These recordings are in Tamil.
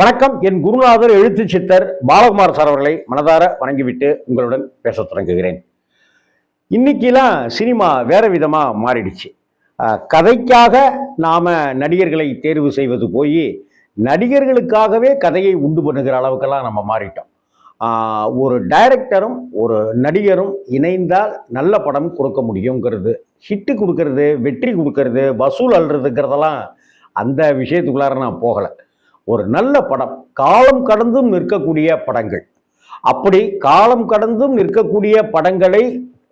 வணக்கம். என் குருநாதர் எழுத்து சித்தர் பாலகுமார் சார் அவர்களை மனதார வணங்கிவிட்டு உங்களுடன் பேசத் தொடங்குகிறேன். இன்னைக்கெல்லாம் சினிமா வேற விதமாக மாறிடுச்சு. கதைக்காக நாம் நடிகர்களை தேர்வு செய்வது போய் நடிகர்களுக்காகவே கதையை உண்டு பண்ணுகிற அளவுக்கெல்லாம் நம்ம மாறிட்டோம். ஒரு டைரக்டரும் ஒரு நடிகரும் இணைந்தால் நல்ல படம் கொடுக்க முடியுங்கிறது ஹிட்டு கொடுக்கறது வெற்றி கொடுக்கறது வசூல் அல்றதுங்கிறதெல்லாம் அந்த விஷயத்துக்குள்ளார நான் போகலை. ஒரு நல்ல படம். காலம் கடந்தும் நிற்கக்கூடிய படங்கள். அப்படி காலம் கடந்தும் நிற்கக்கூடிய படங்களை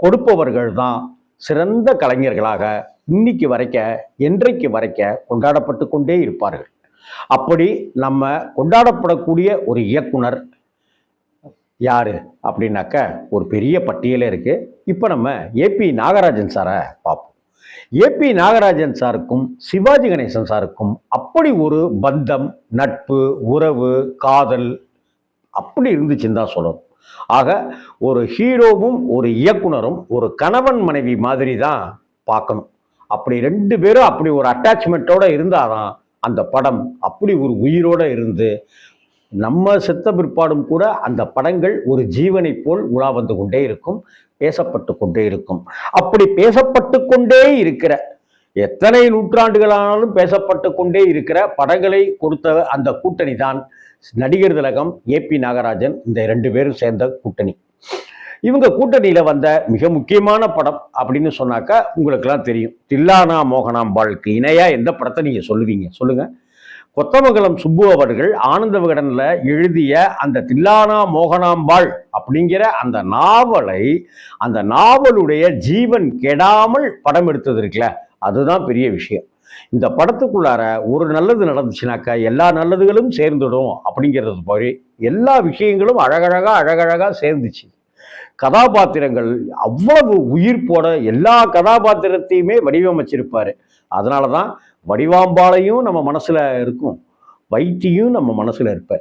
கொடுப்பவர்கள் தான் சிறந்த கலைஞர்களாக இன்னைக்கு வரைக்க என்றைக்கு வரைக்க கொண்டாடப்பட்டு கொண்டே இருப்பார்கள். அப்படி நம்ம கொண்டாடப்படக்கூடிய ஒரு இயக்குனர் யாரு அப்படின்னாக்க ஒரு பெரிய பட்டியலே இருக்கு. இப்போ நம்ம ஏபி நாகராஜன் சாரை பார்ப்போம். ஏபி நாகராஜன் சாருக்கும் சிவாஜி கணேசன் சாருக்கும் அப்படி ஒரு பந்தம் நட்பு உறவு காதல் அப்படி இருந்துச்சுன்னு தான் சொல்லணும். ஆக ஒரு ஹீரோவும் ஒரு இயக்குனரும் ஒரு கணவன் மனைவி மாதிரி தான் பார்க்கணும். அப்படி ரெண்டு பேரும் அப்படி ஒரு அட்டாச்மெண்ட்டோடு இருந்தால் தான் அந்த படம் அப்படி ஒரு உயிரோட இருந்து நம்ம செத்த பிற்பாடும் கூட அந்த படங்கள் ஒரு ஜீவனை போல் உலா வந்து கொண்டே இருக்கும். பேசப்பட்டு கொண்டே இருக்கும். அப்படி பேசப்பட்டு கொண்டே இருக்கிற எத்தனை நூற்றாண்டுகளானாலும் பேசப்பட்டு கொண்டே இருக்கிற படங்களை கொடுத்த அந்த கூட்டணி தான் நடிகர் திலகம் ஏ பி நாகராஜன் இந்த ரெண்டு பேரும் சேர்ந்த கூட்டணி. இவங்க கூட்டணியில் வந்த மிக முக்கியமான படம் அப்படின்னு சொன்னாக்கா உங்களுக்கெல்லாம் தெரியும். தில்லானா மோகனாம்பாளுக்கு இணையாக எந்த படத்தை நீங்கள் சொல்லுவீங்க? சொல்லுங்கள் கொத்தமங்கலம் சுப்பு அவர்கள் ஆனந்த விகடனில் எழுதிய அந்த தில்லானா மோகனாம்பாள் அப்படிங்கிற அந்த நாவலை அந்த நாவலுடைய ஜீவன் கெடாமல் படம் எடுத்தது இருக்குல்ல அதுதான் பெரிய விஷயம். இந்த படத்துக்குள்ளார ஒரு நல்லது நடந்துச்சுனாக்கா எல்லா நல்லதுகளும் சேர்ந்துடும் அப்படிங்கிறது போய் எல்லா விஷயங்களும் அழகழகாக அழகழகாக சேர்ந்துச்சு. கதாபாத்திரங்கள் அவ்வளவு உயிர் போட எல்லா கதாபாத்திரத்தையுமே வடிவமைச்சிருப்பார். அதனால தான் வடிவாம்பாலையும் நம்ம மனசில் இருக்கும் வைத்தியும் நம்ம மனசில் இருப்பார்.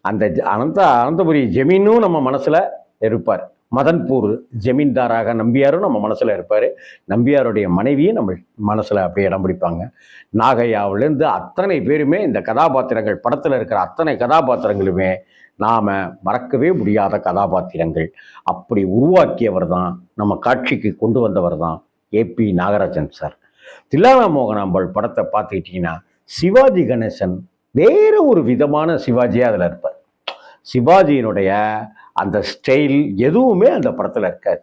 அந்த ஜ- அனந்த அனந்தபுரி ஜெமீனும் நம்ம மனசில் இருப்பார். மதன்பூர் ஜமீன்தாராக நம்பியாரும் நம்ம மனசில் இருப்பார். நம்பியாருடைய மனைவியும் நம்ம மனசில் அப்படியே இடம் பிடிப்பாங்க. நாகையாவிலேருந்து அத்தனை பேருமே இந்த கதாபாத்திரங்கள் படத்தில் இருக்கிற அத்தனை கதாபாத்திரங்களுமே நாம் மறக்கவே முடியாத கதாபாத்திரங்கள். அப்படி உருவாக்கியவர் தான் நம்ம காட்சிக்கு கொண்டு வந்தவர் தான் A P Nagarajan sir Thillana Mohanambal படத்தை பார்த்துக்கிட்டிங்கன்னா சிவாஜி கணேசன் வேறு ஒரு விதமான சிவாஜியாக அதில் இருப்பார். சிவாஜியினுடைய அந்த ஸ்டைல் எதுவுமே அந்த படத்தில் இருக்காது.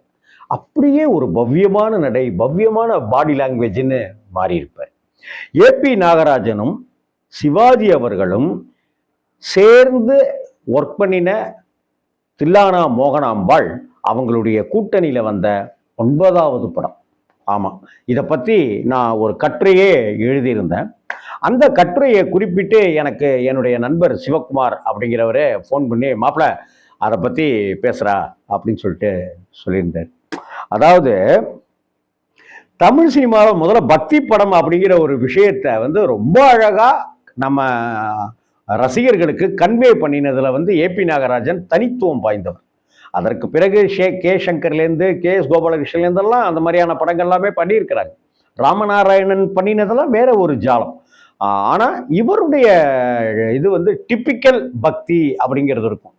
அப்படியே ஒரு பவ்யமான நடை பவ்யமான பாடி லாங்குவேஜ்னு மாறியிருப்பார் ஏ ஏபி நாகராஜனும் சிவாஜி அவர்களும் சேர்ந்து ஒர்க் பண்ணின தில்லானா மோகனாம்பாள் அவங்களுடைய கூட்டணியில் வந்த ஒன்பதாவது படம். ஆமாம் இதை பற்றி நான் ஒரு கட்டுரையே எழுதியிருந்தேன். அந்த கட்டுரையை குறிப்பிட்டு எனக்கு என்னுடைய நண்பர் சிவகுமார் அப்படிங்கிறவரே ஃபோன் பண்ணி மாப்பிள்ள அதை பற்றி பேசுகிறா அப்படின்னு சொல்லிட்டு சொல்லியிருந்தார். அதாவது தமிழ் சினிமாவில் முதல்ல பக்தி படம் அப்படிங்கிற ஒரு விஷயத்தை வந்து ரொம்ப அழகாக நம்ம ரசிகர்களுக்கு கன்வே பண்ணினதில் வந்து ஏபி நாகராஜன் தனித்துவம் வாய்ந்தவர். அதற்கு பிறகு ஷே கே சங்கர்லேருந்து கே எஸ் கோபாலகிருஷ்ணன்லேருந்தெல்லாம் அந்த மாதிரியான படங்கள் எல்லாமே பண்ணியிருக்கிறாங்க. ராமநாராயணன் பண்ணினதெல்லாம் வேற ஒரு ஜாலம். ஆனால் இவருடைய இது வந்து டிப்பிக்கல் பக்தி அப்படிங்கிறது இருக்கும்.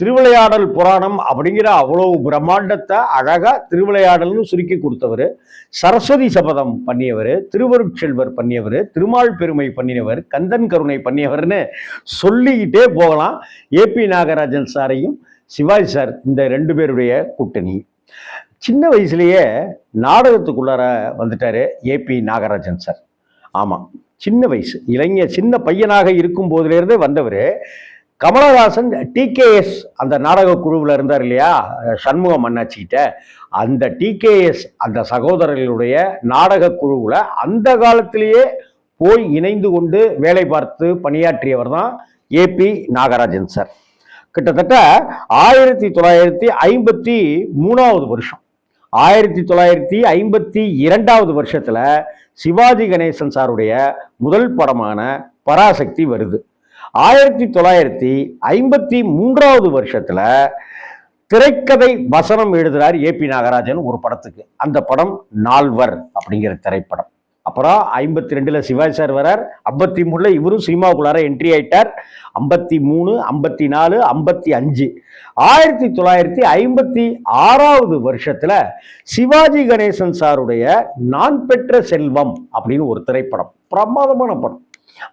திருவிளையாடல் புராணம் அப்படிங்கிற அவ்வளவு பிரம்மாண்டத்தை அழகாக திருவிளையாடல்னு சுருக்கி கொடுத்தவர். சரஸ்வதி சபதம் பண்ணியவர் திருவருட்செல்வர் பண்ணியவர் திருமால் பெருமை பண்ணினவர் கந்தன் கருணை பண்ணியவர்னு சொல்லிக்கிட்டே போகலாம். ஏபி நாகராஜன் சாரையும் சிவாஜி சார் இந்த ரெண்டு பேருடைய கூட்டணி. சின்ன வயசுலேயே நாடகத்துக்குள்ளார வந்துட்டார் ஏபி நாகராஜன் சார். ஆமாம் சின்ன வயசு. இளைஞர் சின்ன பையனாக இருக்கும் போதிலிருந்தே வந்தவர். கமலஹாசன் டிகேஎஸ் அந்த நாடக குழுவில் இருந்தார் இல்லையா? சண்முகம் அண்ணாச்சிக்கிட்ட அந்த டிகேஎஸ் அந்த சகோதரர்களுடைய நாடக குழுவில் அந்த காலத்திலேயே போய் இணைந்து கொண்டு வேலை பார்த்து பணியாற்றியவர் தான் ஏபி நாகராஜன் சார். கிட்டத்தட்ட ஆயிரத்தி தொள்ளாயிரத்தி ஐம்பத்தி மூணாவது வருஷம். ஆயிரத்தி தொள்ளாயிரத்தி ஐம்பத்தி இரண்டாவது வருஷத்தில் சிவாஜி கணேசன் சாருடைய முதல் படமான பராசக்தி வருது. ஆயிரத்தி தொள்ளாயிரத்தி ஐம்பத்தி மூன்றாவது வருஷத்துல திரைக்கதை வசனம் எழுதுறார் ஏபி நாகராஜன் ஒரு படத்துக்கு. அந்த படம் நால்வர் அப்படிங்கிற திரைப்படம். அப்புறம் ஐம்பத்தி ரெண்டுல சிவாஜி சார் வரார் ஐம்பத்தி மூணுல இவரும் சினிமாவுக்குள்ளார என்ட்ரி ஆயிட்டார். ஐம்பத்தி மூணு ஐம்பத்தி நாலு ஐம்பத்தி அஞ்சு. ஆயிரத்தி தொள்ளாயிரத்தி ஐம்பத்தி ஆறாவது வருஷத்துல சிவாஜி கணேசன் சாருடைய நான் பெற்ற செல்வம் அப்படின்னு ஒரு திரைப்படம். பிரமாதமான படம்.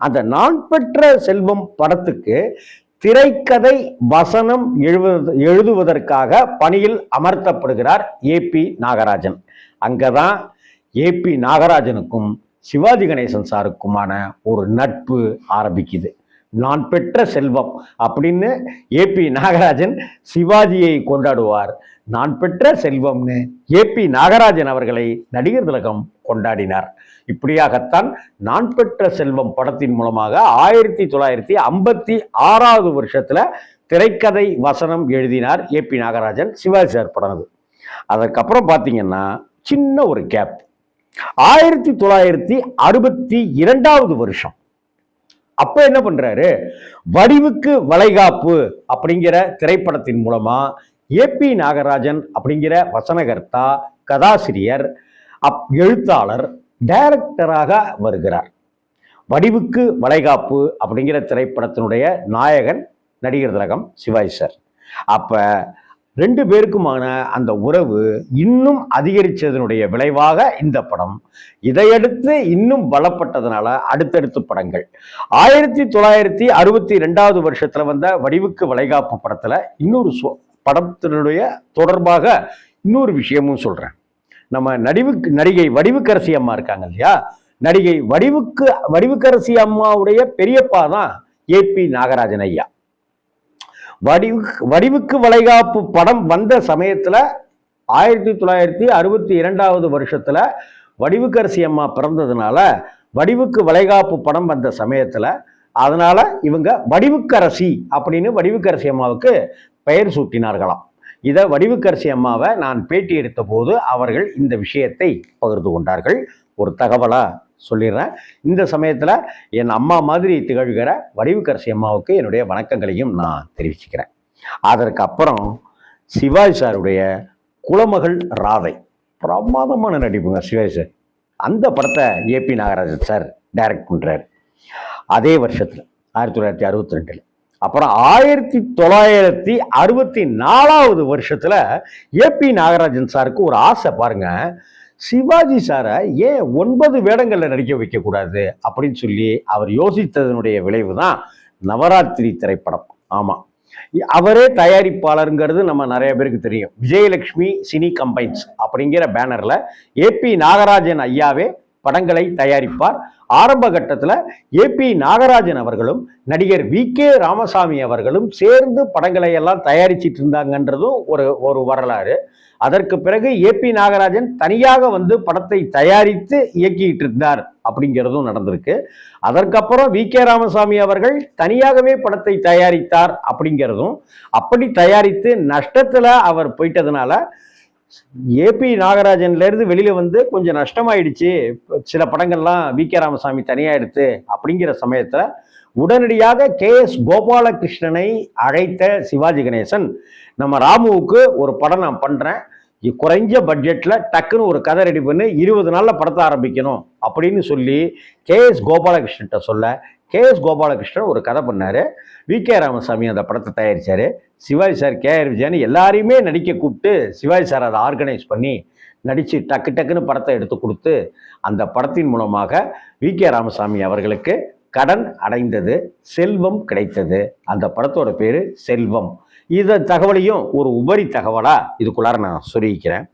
அந்த நான் பெற்ற செல்வம் படத்துக்கு திரைக்கதை வசனம் எழுவது எழுதுவதற்காக பணியில் அமர்த்தப்படுகிறார் ஏபி நாகராஜன். அங்கே தான் ஏபி நாகராஜனுக்கும் சிவாஜி கணேசன் சாருக்குமான ஒரு நட்பு ஆரம்பிக்குது. நான் பெற்ற செல்வம் அப்படின்னு ஏபி நாகராஜன் சிவாஜியை கொண்டாடுவார். நான் பெற்ற செல்வம்னு ஏபி நாகராஜன் அவர்களை நடிகர் திலகம் கொண்டாடினார். இப்படியாகத்தான் நான் பெற்ற செல்வம் படத்தின் மூலமாக ஆயிரத்தி தொள்ளாயிரத்தி ஐம்பத்தி ஆறாவது வருஷத்துல திரைக்கதை வசனம் எழுதினார் ஏபி நாகராஜன் சிவாஜி சார் படம் அது. அதற்கப்புறம் பார்த்தீங்கன்னா சின்ன ஒரு கேப் ஆயிரத்தி தொள்ளாயிரத்தி அறுபத்தி இரண்டாவது வருஷம். அப்ப என்ன பண்றாரு? வடிவுக்கு வளைகாப்பு அப்படிங்கிற திரைப்படத்தின் மூலமா ஏபி நாகராஜன் அப்படிங்கிற வசனகர்த்தா கதாசிரியர் அப் எழுத்தாளர் டைரக்டராக வருகிறார். வடிவுக்கு வளைகாப்பு அப்படிங்கிற திரைப்படத்தினுடைய நாயகன் நடிகர் திலகம் சிவாஜி சார். அப்போ ரெண்டு பேருக்குமான அந்த உறவு இன்னும் அதிகரித்ததனுடைய விளைவாக இந்த படம். இதையடுத்து இன்னும் பலப்பட்டதுனால அடுத்தடுத்து படங்கள். ஆயிரத்தி தொள்ளாயிரத்தி அறுபத்தி ரெண்டாவது வருஷத்தில் வந்த வடிவுக்கு வளைகாப்பு படத்தில் இன்னொரு படத்தினுடைய தொடர்பாக இன்னொரு விஷயமும் சொல்றேன். நம்ம நடிவுக்கு நடிகை வடிவுக்கரசி அம்மா இருக்காங்க இல்லையா? நடிகை வடிவுக்கு வடிவுக்கரசி அம்மாவுடைய பெரியப்பா தான் ஏபி நாகராஜன் ஐயா. வடிவு வடிவுக்கு வளைகாப்பு படம் வந்த சமயத்துல ஆயிரத்தி தொள்ளாயிரத்தி அறுபத்தி இரண்டாவது வருஷத்துல வடிவுக்கரசி அம்மா பிறந்ததுனால வடிவுக்கு வளைகாப்பு படம் வந்த சமயத்துல அதனால இவங்க வடிவுக்கரசி அப்படின்னு வடிவுக்கரசி அம்மாவுக்கு பெயர் சூட்டினார்களாம். இதை வடிவுக்கரசி அம்மாவை நான் பேட்டி எடுத்த போது அவர்கள் இந்த விஷயத்தை பகிர்ந்து கொண்டார்கள். ஒரு தகவலாக சொல்லிடுறேன். இந்த சமயத்தில் என் அம்மா மாதிரி திகழ்கிற வடிவுக்கரசி அம்மாவுக்கு என்னுடைய வணக்கங்களையும் நான் தெரிவிச்சுக்கிறேன். அதற்கு அப்புறம் சிவாஜி சாருடைய குலமகள் ராதை. பிரமாதமான நடிப்புங்க சிவாஜி சார். அந்த படத்தை ஏபி நாகராஜன் சார் டைரக்ட் பண்ணுறாரு அதே வருஷத்தில் ஆயிரத்தி தொள்ளாயிரத்தி அறுபத்தி ரெண்டில். அப்புறம் ஆயிரத்தி தொள்ளாயிரத்தி அறுபத்தி நாலாவது வருஷத்தில் ஏபி நாகராஜன் சாருக்கு ஒரு ஆசை பாருங்க. சிவாஜி சாரை ஏன் ஒன்பது வேடங்களில் நடிக்க வைக்கக்கூடாது அப்படின்னு சொல்லி அவர் யோசித்ததனுடைய விளைவு தான் நவராத்திரி திரைப்படம். ஆமாம் அவரே தயாரிப்பாளருங்கிறது நம்ம நிறைய பேருக்கு தெரியும். விஜயலட்சுமி சினி கம்பைன்ஸ் அப்படிங்கிற பேனரில் ஏபி நாகராஜன் ஐயாவே படங்களை தயாரிப்பார். ஆரம்ப கட்டத்தில் ஏபி நாகராஜன் அவர்களும் நடிகர் வி கே ராமசாமி அவர்களும் சேர்ந்து படங்களை எல்லாம் தயாரிச்சிட்டு இருந்தாங்கன்றதும் ஒரு ஒரு வரலாறு. அதற்கு பிறகு ஏபி நாகராஜன் தனியாக வந்து படத்தை தயாரித்து இயக்கிட்டு இருந்தார் அப்படிங்கிறதும் நடந்திருக்கு. அதற்கப்புறம் வி கே ராமசாமி அவர்கள் தனியாகவே படத்தை தயாரித்தார் அப்படிங்கிறதும் அப்படி தயாரித்து நஷ்டத்தில் அவர் போயிட்டதுனால ஏபி நாகராஜன்லேருந்து வெளியில் வந்து கொஞ்சம் நஷ்டமாயிடுச்சு. சில படங்கள்லாம் வி கே ராமசாமி தனியாக எடுத்து அப்படிங்கிற சமயத்தில் உடனடியாக கே எஸ் கோபாலகிருஷ்ணனை அழைத்த சிவாஜி கணேசன் நம்ம ராமுவுக்கு ஒரு படம் நான் பண்ணுறேன் குறைஞ்ச பட்ஜெட்டில் டக்குன்னு ஒரு கதை ரெடி பண்ணி இருபது நாளில் படத்தை ஆரம்பிக்கணும் அப்படின்னு சொல்லி கே எஸ் கோபாலகிருஷ்ணன்ட்ட சொல்ல கே எஸ் கோபாலகிருஷ்ணன் ஒரு கதை பண்ணார். வி கே ராமசாமி அந்த படத்தை தயாரித்தார் Sivaji sir K R Vijayan எல்லாரையுமே நடிக்க கூப்பிட்டு சிவாஜி சார் அதை ஆர்கனைஸ் பண்ணி நடித்து டக்கு டக்குன்னு படத்தை எடுத்து கொடுத்து அந்த படத்தின் மூலமாக வி கே ராமசாமி அவர்களுக்கு கடன் அடைந்தது செல்வம் கிடைத்தது. அந்த படத்தோட பேர் செல்வம். இந்த தகவலையும் ஒரு உபரி தகவலா இதுக்குள்ளார நான் சொல்லிக்கிறேன்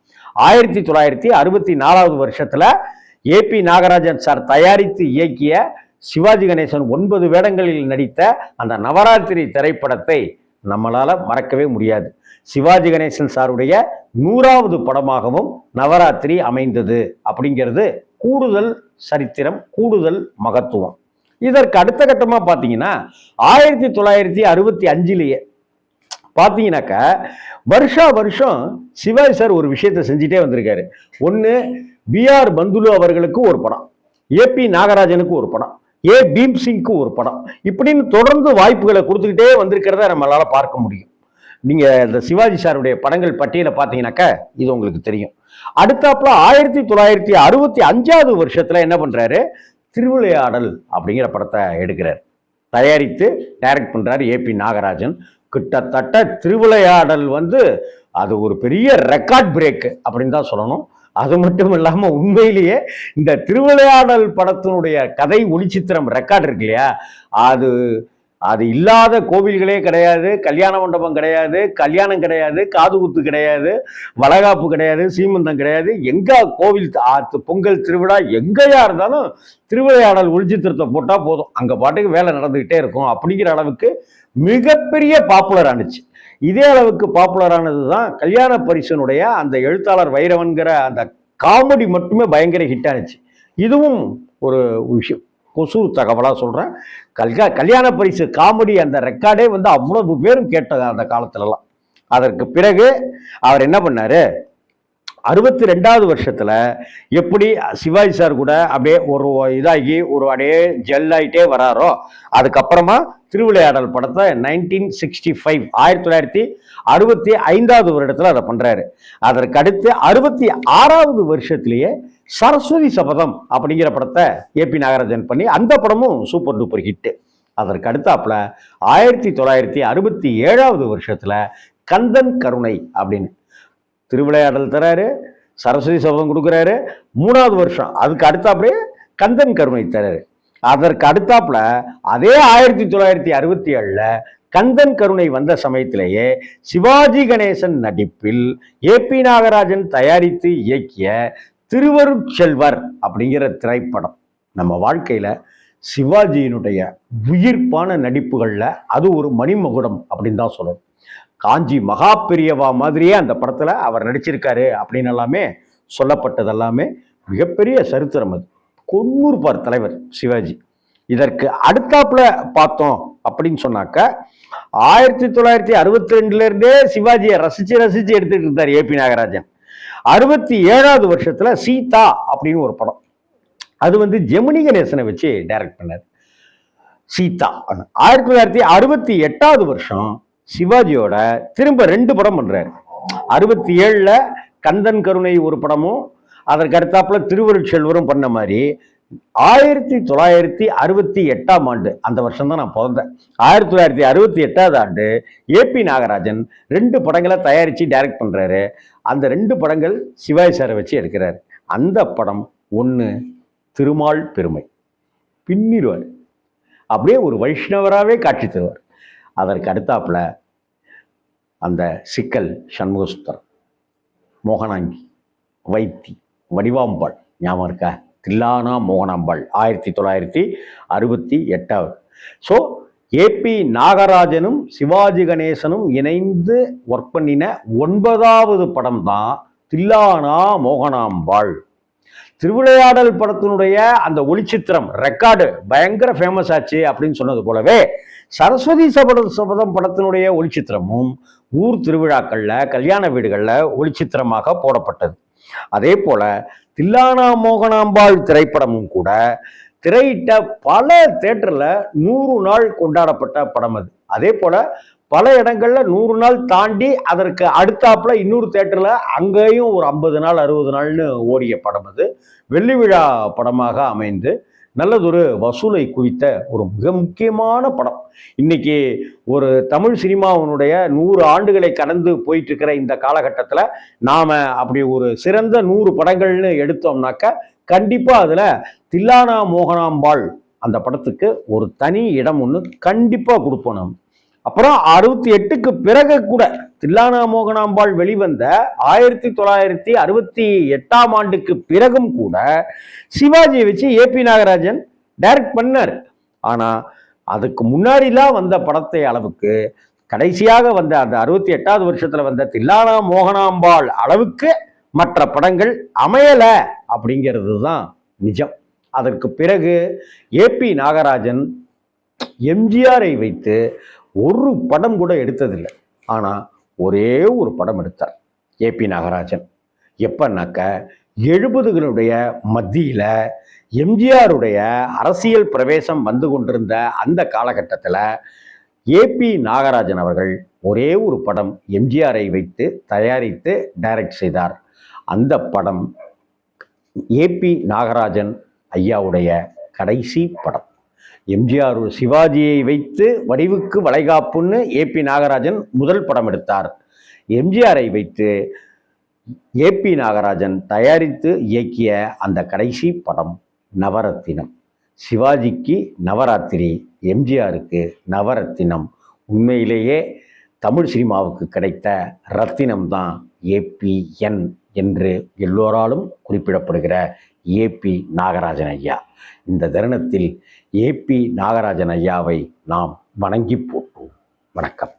ஆயிரத்தி தொள்ளாயிரத்தி அறுபத்தி நாலாவது வருஷத்துல ஏபி நாகராஜன் சார் தயாரித்து இயக்கிய சிவாஜி கணேசன் ஒன்பது வேடங்களில் நடித்த அந்த நவராத்திரி திரைப்படத்தை நம்மளால் மறக்கவே முடியாது. சிவாஜி கணேசன் சாருடைய நூறாவது படமாகவும் நவராத்திரி அமைந்தது அப்படிங்கிறது கூடுதல் சரித்திரம் கூடுதல் மகத்துவம். இதற்கு அடுத்த கட்டமாக பார்த்தீங்கன்னா ஆயிரத்தி தொள்ளாயிரத்தி அறுபத்தி அஞ்சுலேயே பார்த்தீங்கன்னாக்கா வருஷா வருஷம் சிவாஜி சார் ஒரு விஷயத்தை செஞ்சுட்டே வந்திருக்காரு. ஒன்று பிஆர் பந்துலு அவர்களுக்கு ஒரு படம் ஏபி நாகராஜனுக்கு ஒரு படம். ஏ பீம்சிங்க்கு ஒரு படம். இப்படின்னு தொடர்ந்து வாய்ப்புகளை கொடுத்துக்கிட்டே வந்திருக்கிறத நம்மளால் பார்க்க முடியும். நீங்கள் இந்த சிவாஜி சாருடைய படங்கள் பட்டியலை பார்த்தீங்கன்னாக்கா இது உங்களுக்கு தெரியும். அடுத்தாப்புல ஆயிரத்தி தொள்ளாயிரத்தி அறுபத்தி அஞ்சாவது வருஷத்தில் என்ன பண்ணுறாரு திருவிளையாடல் அப்படிங்கிற படத்தை எடுக்கிறார். தயாரித்து டைரக்ட் பண்ணுறாரு ஏபி நாகராஜன். கிட்டத்தட்ட திருவிளையாடல் வந்து அது ஒரு பெரிய ரெக்கார்ட் பிரேக்கு அப்படின்னு தான் சொல்லணும். அது மட்டும் இல்லாமல் உண்மையிலேயே இந்த திருவிளையாடல் படத்தினுடைய கதை ஒளிச்சித்திரம் ரெக்கார்ட் இருக்கு இல்லையா? அது அது இல்லாத கோவில்களே கிடையாது கல்யாண மண்டபம் கிடையாது கல்யாணம் கிடையாது காது குத்து கிடையாது வளகாப்பு கிடையாது சீமந்தம் கிடையாது. எங்கே கோவில் ஆத்து பொங்கல் திருவிழா எங்கேயா இருந்தாலும் திருவிளையாடல் ஒளிச்சித்திரத்தை போட்டால் போதும். அங்கே பாட்டுக்கு வேலை நடந்துக்கிட்டே இருக்கும். அப்படிங்கிற அளவுக்கு மிகப்பெரிய பாப்புலர் ஆனுச்சு. இதே அளவுக்கு பாப்புலரானது தான் கல்யாண பரிசனுடைய அந்த எழுத்தாளர் வைரவன்கிற அந்த காமெடி மட்டுமே பயங்கர ஹிட் ஆனிச்சு. இதுவும் ஒரு விஷயம். கொசு தகவலாக சொல்கிறேன் கல்யா கல்யாண பரிசு காமெடி அந்த ரெக்கார்டே வந்து அவ்வளவு பேரும் கேட்டது அந்த காலத்துலலாம். அதற்கு பிறகு அவர் என்ன பண்ணார்? அறுபத்தி ரெண்டாவது வருஷத்தில் எப்படி சிவாஜி சார் கூட அப்படியே ஒரு இதாகி ஒரு அப்படியே ஜெல் ஆகிட்டே வராரோ அதுக்கப்புறமா திருவிளையாடல் படத்தை நைன்டீன் சிக்ஸ்டி ஃபைவ் ஆயிரத்தி தொள்ளாயிரத்தி அறுபத்தி ஐந்தாவது வருடத்தில் அதை பண்ணுறாரு அதற்கு அடுத்து அறுபத்தி ஆறாவது வருஷத்துலேயே சரஸ்வதி சபதம் அப்படிங்கிற படத்தை ஏபி நாகராஜன் பண்ணி அந்த படமும் சூப்பர் டூப்பர் ஹிட்டு அதற்கு அடுத்தாப்புல ஆயிரத்தி தொள்ளாயிரத்தி அறுபத்தி ஏழாவது வருஷத்தில் கந்தன் கருணை அப்படின்னு திருவிளையாடல் தராரு சரஸ்வதி சபதம் கொடுக்குறாரு. மூணாவது வருஷம் அதுக்கு அடுத்தாப்புலே கந்தன் கருணை தராரு. அதற்கு அடுத்தாப்புல அதே ஆயிரத்தி தொள்ளாயிரத்தி அறுபத்தி ஏழில் கந்தன் கருணை வந்த சமயத்திலேயே சிவாஜி கணேசன் நடிப்பில் ஏபி நாகராஜன் தயாரித்து இயக்கிய திருவருட்செல்வர் அப்படிங்கிற திரைப்படம் நம்ம வாழ்க்கையில் சிவாஜியினுடைய உயிர்ப்பான நடிப்புகளில் அது ஒரு மணிமகுடம் அப்படின்னு தான் சொல்லணும். காஞ்சி மகா பெரியவா மாதிரியே அந்த படத்தில் அவர் நடிச்சிருக்காரு அப்படின்னு எல்லாமே சொல்லப்பட்டது எல்லாமே மிகப்பெரிய சரித்திரம் அது. கொன்னூர்பார் தலைவர் சிவாஜி. இதற்கு அடுத்தாப்புல பார்த்தோம் அப்படின்னு சொன்னாக்க ஆயிரத்தி தொள்ளாயிரத்தி அறுபத்தி ரெண்டுல இருந்தே சிவாஜியை ரசிச்சு ரசிச்சு எடுத்துட்டு இருந்தார் ஏபி நாகராஜன். அறுபத்தி ஏழாவது வருஷத்துல சீதா அப்படின்னு ஒரு படம். அது வந்து ஜெமினி கணேசனை வச்சு டைரக்ட் பண்ணார். சீதா. ஆயிரத்தி தொள்ளாயிரத்தி அறுபத்தி எட்டாவது வருஷம் சிவாஜியோட திரும்ப ரெண்டு படம் பண்ணுறாரு அறுபத்தி ஏழில் கந்தன் கருணை ஒரு படமும் அதற்கு அடுத்தாப்புல திருவருட்செல்வரும் பண்ண மாதிரி ஆயிரத்தி தொள்ளாயிரத்தி அறுபத்தி எட்டாம் ஆண்டு அந்த வருஷம் தான் நான் பிறந்தேன். ஆயிரத்தி தொள்ளாயிரத்தி அறுபத்தி எட்டாவது ஆண்டு ஏபி நாகராஜன் ரெண்டு படங்களை தயாரித்து டைரக்ட் பண்ணுறாரு அந்த ரெண்டு படங்கள் சிவாஜி சாரை வச்சு எடுக்கிறார். அந்த படம் ஒன்று திருமால் பெருமை. பின்னிடுவார் அப்படியே ஒரு வைஷ்ணவராகவே காட்சி தருவார். அதற்கு அடுத்தாப்புல அந்த சிக்கல் சண்முகசுத்தர் மோகனாங்கி வைத்தி வடிவாம்பாள். ஞாபகம் இருக்கா? தில்லானா மோகனாம்பாள். ஆயிரத்தி தொள்ளாயிரத்தி அறுபத்தி எட்டாவது. ஸோ ஏபி நாகராஜனும் சிவாஜி கணேசனும் இணைந்து ஒர்க் பண்ணின ஒன்பதாவது படம் தான் தில்லானா மோகனாம்பாள். திருவிளையாடல் படத்தினுடைய அந்த ஒளிச்சித்திரம் ரெக்கார்டு பயங்கர ஃபேமஸ் ஆச்சு அப்படின்னு சொன்னது போலவே சரஸ்வதி சபத சபதம் படத்தினுடைய ஒளிச்சித்திரமும் ஊர் திருவிழாக்களில் கல்யாண வீடுகளில் ஒளிச்சித்திரமாக போடப்பட்டது. அதே போல தில்லானா மோகனாம்பாள் திரைப்படமும் கூட திரையிட்ட பல தேட்டரில் நூறு நாள் கொண்டாடப்பட்ட படம் அது. அதே போல பல இடங்கள்ல நூறு நாள் தாண்டி அதற்கு அடுத்தாப்புல இன்னொரு தேட்டர்ல அங்கேயும் ஒரு ஐம்பது நாள் அறுபது நாள்னு ஓடிய படம் அது. வெள்ளி விழா படமாக அமைந்து நல்லதொரு வசூலை குவித்த ஒரு மிக முக்கியமான படம். இன்னைக்கு ஒரு தமிழ் சினிமாவினுடைய நூறு ஆண்டுகளை கடந்து போயிட்டு இருக்கிற இந்த காலகட்டத்தில் நாம அப்படி ஒரு சிறந்த நூறு படங்கள்னு எடுத்தோம்னாக்க கண்டிப்பா அதுல தில்லானா மோகனாம்பாள் அந்த படத்துக்கு ஒரு தனி இடம் ஒன்று கண்டிப்பாக கொடுப்போம் நம்ம அப்புறம் அறுபத்தி எட்டுக்கு பிறகு கூட தில்லானா மோகனாம்பாள் வெளிவந்த ஆயிரத்தி தொள்ளாயிரத்தி அறுபத்தி எட்டாம் ஆண்டுக்கு பிறகும் கூட சிவாஜியை வச்சு ஏபி நாகராஜன் டைரக்ட் பண்ணார். ஆனா அதுக்கு முன்னாடிலாம் வந்த படத்தை அளவுக்கு கடைசியாக வந்த அந்த அறுபத்தி எட்டாவது வருஷத்துல வந்த தில்லானா மோகனாம்பாள் அளவுக்கு மற்ற படங்கள் அமையல அப்படிங்கிறது தான் நிஜம். அதற்கு பிறகு ஏபி நாகராஜன் எம்ஜிஆரை வைத்து ஒரு படம் கூட எடுத்ததில்லை. ஆனால் ஒரே ஒரு படம் எடுத்தார். ஏபி நாகராஜன். எப்பன்னாக்க எழுபதுகளுடைய மத்தியில் எம்ஜிஆருடைய அரசியல் பிரவேசம் வந்து கொண்டிருந்த அந்த காலகட்டத்தில் ஏபி நாகராஜன் அவர்கள் ஒரே ஒரு படம் எம்ஜிஆரை வைத்து தயாரித்து டைரக்ட் செய்தார். அந்த படம் ஏபி நாகராஜன் ஐயாவுடைய கடைசி படம். எம்ஜிஆர் சிவாஜியை வைத்து வடிவுக்கு வளைகாப்புன்னு ஏபி நாகராஜன் முதல் படம் எடுத்தார். எம்ஜிஆரை வைத்து ஏபி நாகராஜன் தயாரித்து இயக்கிய அந்த கடைசி படம் நவரத்தினம். சிவாஜிக்கு நவராத்திரி எம்ஜிஆருக்கு நவரத்தினம். உண்மையிலேயே தமிழ் சினிமாவுக்கு கிடைத்த ரத்தினம் தான் ஏபிஎன் என்று எல்லோராலும் குறிப்பிடப்படுகிற ஏபி நாகராஜன் ஐயா. இந்த தருணத்தில் ஏபி நாகராஜன் ஐயாவை நாம் வணங்கி போட்டோம். வணக்கம்.